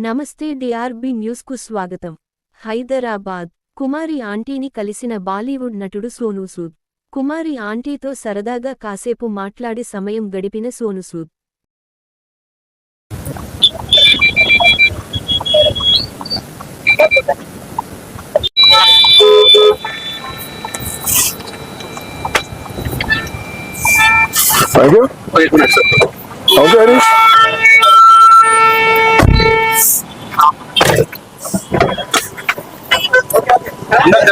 నమస్తే డిఆర్బి న్యూస్కు స్వాగతం హైదరాబాద్ కుమారి ఆంటీని కలిసిన బాలీవుడ్ నటుడు సోనూసూద్ కుమారి ఆంటీతో సరదాగా కాసేపు మాట్లాడి సమయం గడిపిన Sonu Sood Thank you. Wait. Okay.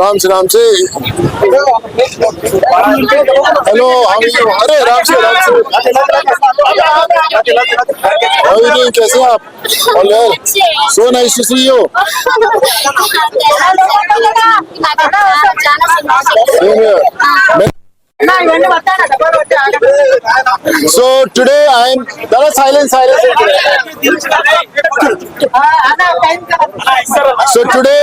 Ram से राम से। हेलो अरे राम से राम से। कैसे हैं आप? Hello so nice to see you. Same so today I'm దర సైలెన్స్ సైలెన్స్ సో టుడే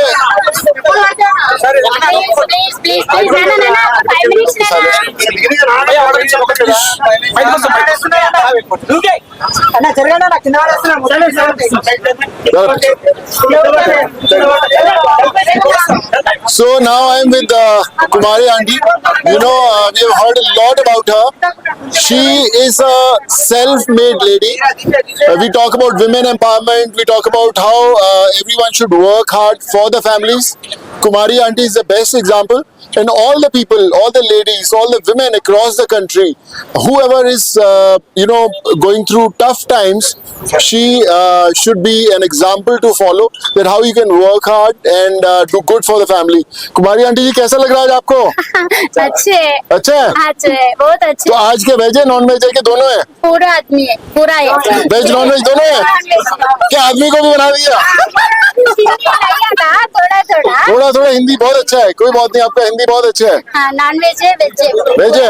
జరగండి So now I'm with uh, Kumari Aunty. You know, uh, we have heard a lot about her. She is a self-made lady. Uh, we talk about women empowerment. We talk about how uh, everyone should work hard for the families. Kumari Aunty is the best example. And all the people, all the ladies, all the women across the country, whoever is, uh, you know, going through tough times, she uh, should be an example to follow that how you can work hard and uh, do good for the family. Kumari aunty ji कैसा लग रहा है आज आपको? अच्छे है। अच्छा अच्छे बहुत अच्छे तो आज के वेज है नॉन वेज है कि दोनों है? पूरा आदमी है पूरा है। वेज नॉन वेज दोनों है? क्या आदमी को भी बना दिया थोड़ा थोड़ा थोड़ा थोड़ा हिंदी बहुत अच्छा है कोई बात नहीं आपका हिंदी बहुत अच्छा है। हाँ नॉन वेज है। वेज है? वेज है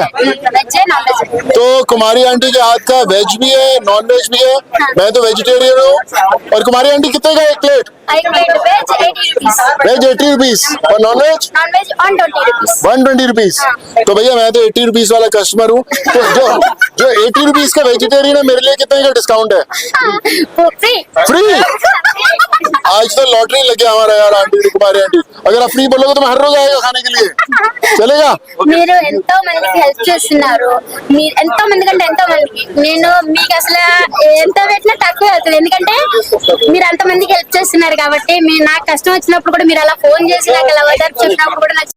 वेज है। तो कुमारी आंटी के हाथ का वेज भी है नॉन वेज भी है। मैं तो वेजिटेरियन हूँ। और कुमारी आंटी कितने का एक प्लेट एक plate veg veg eighty rupees और non veg non veg one twenty rupees one twenty rupees तो भैया मैं तो एट्टी रुपीज़ वाला कस्टमर हूँ। तो जो जो एटी रुपीज़ का वेजिटेरियन है मेरे लिए कितने का डिस्काउंट है? फ्री फ्री आज तो लॉटरी लग गया हमारा यार आंटी कुमारी आंटी अगर आप फ्री बोलोगे तो मैं हर रोज आएगा खाने के लिए चलेगा మీరు ఎంతో మందికి హెల్ప్ చేస్తున్నారు మీరు ఎంతో మంది కంటే ఎంతో మందికి నేను మీకు అసలు ఎంత పెట్టినా తక్కువ అవుతుంది ఎందుకంటే మీరు అంత మందికి హెల్ప్ చేస్తున్నారు కాబట్టి మీరు నాకు కష్టం వచ్చినప్పుడు కూడా మీరు అలా ఫోన్ చేసి నాకు అలా ఓదార్పు చెప్పినప్పుడు కూడా నాకు